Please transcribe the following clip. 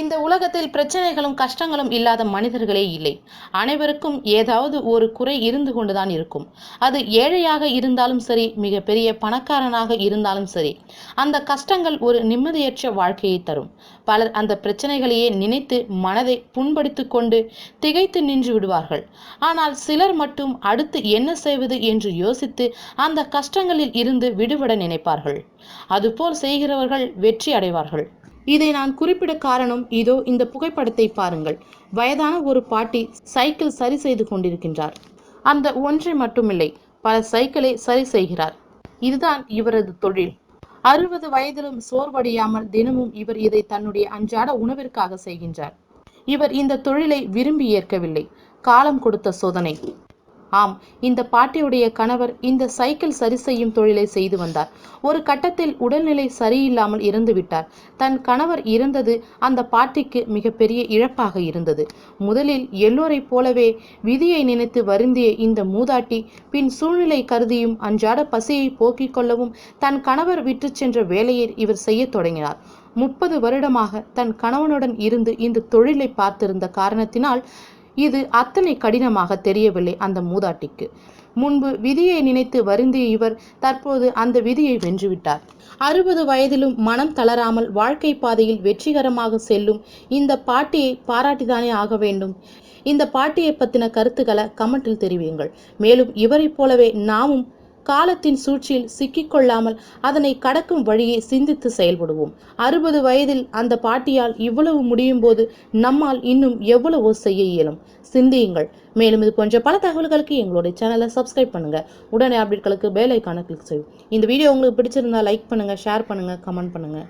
இந்த உலகத்தில் பிரச்சனைகளும் கஷ்டங்களும் இல்லாத மனிதர்களே இல்லை. அனைவருக்கும் ஏதாவது ஒரு குறை இருந்து கொண்டுதான் இருக்கும். அது ஏழையாக இருந்தாலும் சரி மிகப்பெரிய பணக்காரனாக இருந்தாலும் சரி அந்த கஷ்டங்கள் ஒரு நிம்மதியற்ற வாழ்க்கையை தரும். பலர் அந்த பிரச்சனைகளையே நினைத்து மனதை புண்படுத்தி கொண்டு திகைத்து நின்று விடுவார்கள். ஆனால் சிலர் மட்டும் அடுத்து என்ன செய்வது என்று யோசித்து அந்த கஷ்டங்களில் இருந்து விடுபட நினைப்பார்கள். அதுபோல் செய்கிறவர்கள் வெற்றி அடைவார்கள். இதை நான் குறிப்பிட காரணம் இதோ இந்த புகைப்படத்தை பாருங்கள். வயதான ஒரு பாட்டி சைக்கிள் சரி செய்து கொண்டிருக்கின்றார். அந்த ஒன்றை மட்டுமில்லை பல சைக்கிளை சரி செய்கிறார். இதுதான் இவரது தொழில். அறுபது வயதிலும் சோர்வடையாமல் தினமும் இவர் இதை தன்னுடைய அன்றாட உணவிற்காக செய்கின்றார். இவர் இந்த தொழிலை விரும்பி ஏற்கவில்லை. காலம் கொடுத்த சோதனை. ஆம் இந்த பாட்டியுடைய கணவர் இந்த சைக்கிள் சரி செய்யும் தொழிலை செய்து வந்தார். ஒரு கட்டத்தில் உடல்நிலை சரியில்லாமல் இறந்துவிட்டார் தன் கணவர் இறந்தது அந்த பாட்டிக்கு மிகப்பெரிய இழப்பாக இருந்தது. முதலில் எல்லோரைப் போலவே விதியை நினைத்து வருந்திய இந்த மூதாட்டி பின் சூழ்நிலை கருதியும் அன்றாட பசியை போக்கிக் கொள்ளவும் தன் கணவர் விற்று சென்ற வேலையை இவர் செய்யத் தொடங்கினார். முப்பது வருடமாக தன் கணவனுடன் இருந்து இந்த தொழிலை பார்த்திருந்த காரணத்தினால் இது அத்தனை கடினமாக தெரியவில்லை அந்த மூதாட்டிக்கு. முன்பு விதியை நினைத்து வருந்திய இவர் தற்போது அந்த விதியை வென்றுவிட்டார். அறுபது வயதிலும் மனம் தளராமல் வாழ்க்கை பாதையில் வெற்றிகரமாக செல்லும் இந்த பாட்டியை பாராட்டிதானே ஆக வேண்டும்? இந்த பாட்டியை பற்றின கருத்துக்களை கமெண்டில் தெரிவியுங்கள். மேலும் இவரைப் போலவே நாமும் காலத்தின் சூழ்ச்சியில் சிக்கிக்கொள்ளாமல் அதனை கடக்கும் வழியை சிந்தித்து செயல்படுவோம். அறுபது வயதில் அந்த பாட்டியால் இவ்வளவு முடியும் போது நம்மால் இன்னும் எவ்வளவோ செய்ய இயலும். சிந்தியுங்கள். மேலும் இது போன்ற பல தகவல்களுக்கு எங்களுடைய சேனலை சப்ஸ்கிரைப் பண்ணுங்க. உடனே அப்டேட்களுக்கு பெல் ஐக்கானை கிளிக் செய்யும் இந்த வீடியோ உங்களுக்கு பிடிச்சிருந்தா லைக் பண்ணுங்க ஷேர் பண்ணுங்க கமெண்ட் பண்ணுங்க.